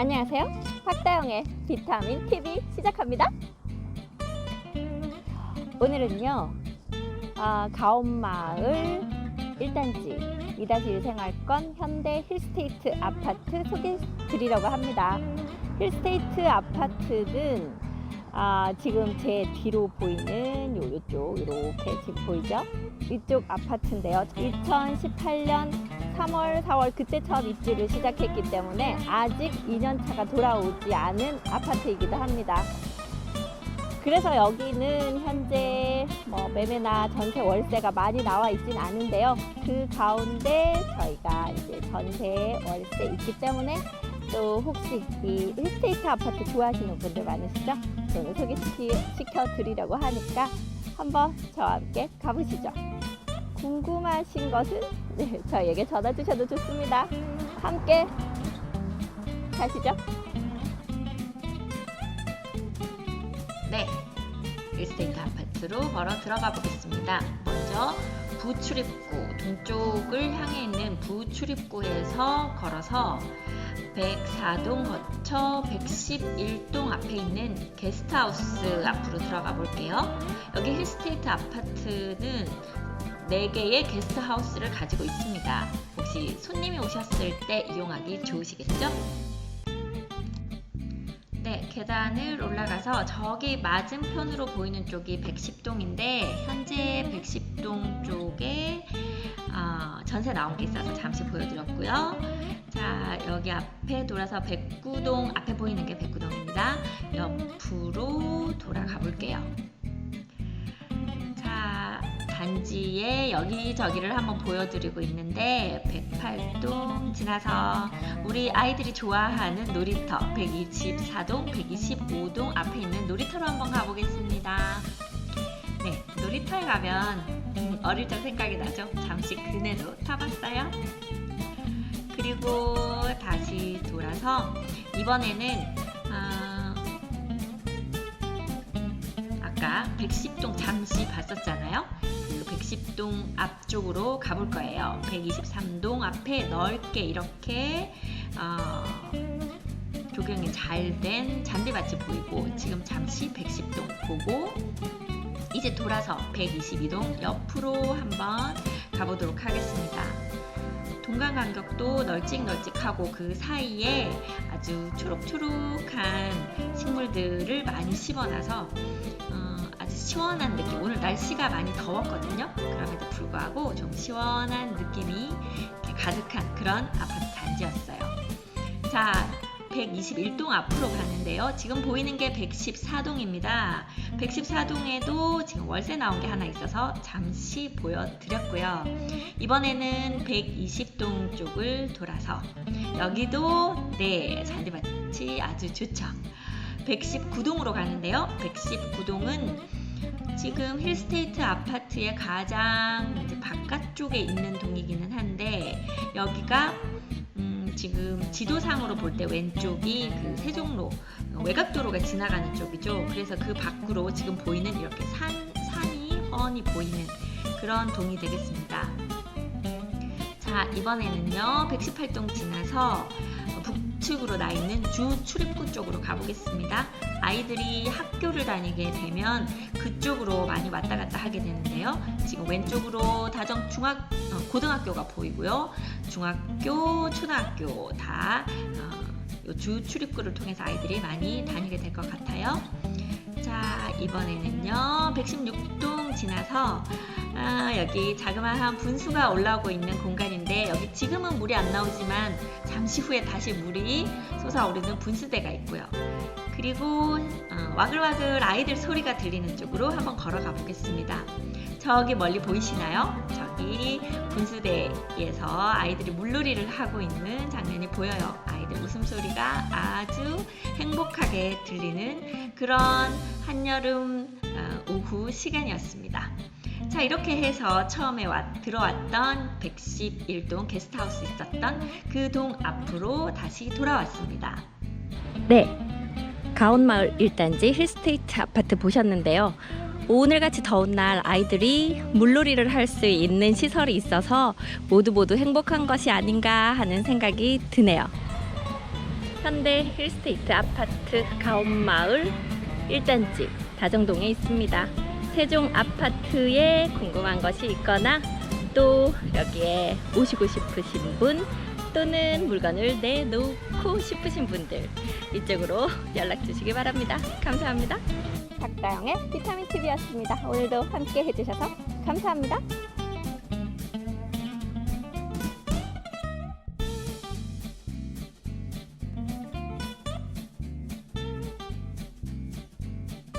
안녕하세요. 박다영의 비타민 TV 시작합니다. 오늘은요, 아, 가온마을 1단지 2-1 생활권 현대 힐스테이트 아파트 소개 드리려고 합니다. 힐스테이트 아파트는 아, 지금 제 뒤로 보이는 요, 요쪽, 이렇게 지금 보이죠? 이쪽 아파트인데요. 2018년 3월, 4월 그때 처음 입주를 시작했기 때문에 아직 2년차가 돌아오지 않은 아파트이기도 합니다. 그래서 여기는 현재 뭐 매매나 전세 월세가 많이 나와 있진 않은데요. 그 가운데 저희가 이제 전세 월세 있기 때문에 또 혹시 이 힐스테이트 아파트 좋아하시는 분들 많으시죠? 저는 소개시켜 드리려고 하니까 한번 저와 함께 가보시죠. 궁금하신 것은 네, 저희에게 전화 주셔도 좋습니다. 함께 가시죠. 네, 일스테이트 아파트로 걸어 들어가 보겠습니다. 먼저 부출입구 동쪽을 향해 있는 부출입구에서 걸어서 104동 거쳐 111동 앞에 있는 게스트하우스 앞으로 들어가 볼게요. 여기 힐스테이트 아파트는 4개의 게스트하우스를 가지고 있습니다. 혹시 손님이 오셨을 때 이용하기 좋으시겠죠? 네, 계단을 올라가서 저기 맞은편으로 보이는 쪽이 110동인데 현재 110동 쪽에 어, 전세 나온 게 있어서 잠시 보여드렸고요. 자, 여기 앞에 돌아서 109동 앞에 보이는 게 109동입니다. 옆으로 돌아가 볼게요. 자, 단지에 여기저기를 한번 보여드리고 있는데 108동 지나서 우리 아이들이 좋아하는 놀이터 124동, 125동 앞에 있는 놀이터로 한번 가보겠습니다. 네, 놀이터에 가면 음, 어릴 적 생각이 나죠? 잠시 그네도 타봤어요. 그리고 다시 돌아서 이번에는 아, 아까 110동 잠시 봤었잖아요. 그 110동 앞쪽으로 가볼 거예요. 123동 앞에 넓게 이렇게 어, 조경이 잘 된 잔디밭이 보이고 지금 잠시 110동 보고 이제 돌아서 122동 옆으로 한번 가보도록 하겠습니다. 동간 간격도 널찍널찍하고 그 사이에 아주 초록초록한 식물들을 많이 심어놔서 어, 아주 시원한 느낌. 오늘 날씨가 많이 더웠거든요. 그럼에도 불구하고 좀 시원한 느낌이 가득한 그런 아파트 단지였어요. 자, 121동 앞으로 가는데요. 지금 보이는 게 114동입니다. 114동에도 지금 월세 나온 게 하나 있어서 잠시 보여드렸고요. 이번에는 120동 쪽을 돌아서 여기도 네 잔디밭이 아주 좋죠. 119동으로 가는데요. 119동은 지금 힐스테이트 아파트의 가장 바깥쪽에 있는 동이기는 한데 여기가 음, 지금 지도상으로 볼 때 왼쪽이 그 세종로 어, 외곽도로가 지나가는 쪽이죠. 그래서 그 밖으로 지금 보이는 이렇게 산 산이 훤히 보이는 그런 동이 되겠습니다. 자 이번에는요 118동 지나서 북측으로 나 있는 주 출입구 쪽으로 가보겠습니다. 아이들이 학교를 다니게 되면 그쪽으로 많이 왔다 갔다 하게 되는데요. 지금 왼쪽으로 다정 중학 어, 고등학교가 보이고요. 중학교, 초등학교 다 어, 주 출입구를 통해서 아이들이 많이 다니게 될 것 같아요. 자 이번에는요 116동 지나서 아, 여기 자그마한 분수가 올라오고 있는 공간인데 여기 지금은 물이 안 나오지만 잠시 후에 다시 물이 솟아오르는 분수대가 있고요. 그리고 어, 와글와글 아이들 소리가 들리는 쪽으로 한번 걸어가 보겠습니다. 저기 멀리 보이시나요? 저기 분수대에서 아이들이 물놀이를 하고 있는 장면이 보여요. 아이들 웃음소리가 아주 행복하게 들리는 그런 한여름 어, 오후 시간이었습니다. 자 이렇게 해서 처음에 와, 들어왔던 111동 게스트하우스 있었던 그 동 앞으로 다시 돌아왔습니다. 네. 가온마을 1단지 힐스테이트 아파트 보셨는데요. 오늘같이 더운 날 아이들이 물놀이를 할 수 있는 시설이 있어서 모두 모두 행복한 것이 아닌가 하는 생각이 드네요. 현대 힐스테이트 아파트 가온마을 1단지 다정동에 있습니다. 세종 아파트에 궁금한 것이 있거나 또 여기에 오시고 싶으신 분 또는 물건을 내놓고 싶으신 분들 이쪽으로 연락 주시기 바랍니다. 감사합니다. 박다영의 비타민 TV였습니다. 오늘도 함께 해주셔서 감사합니다.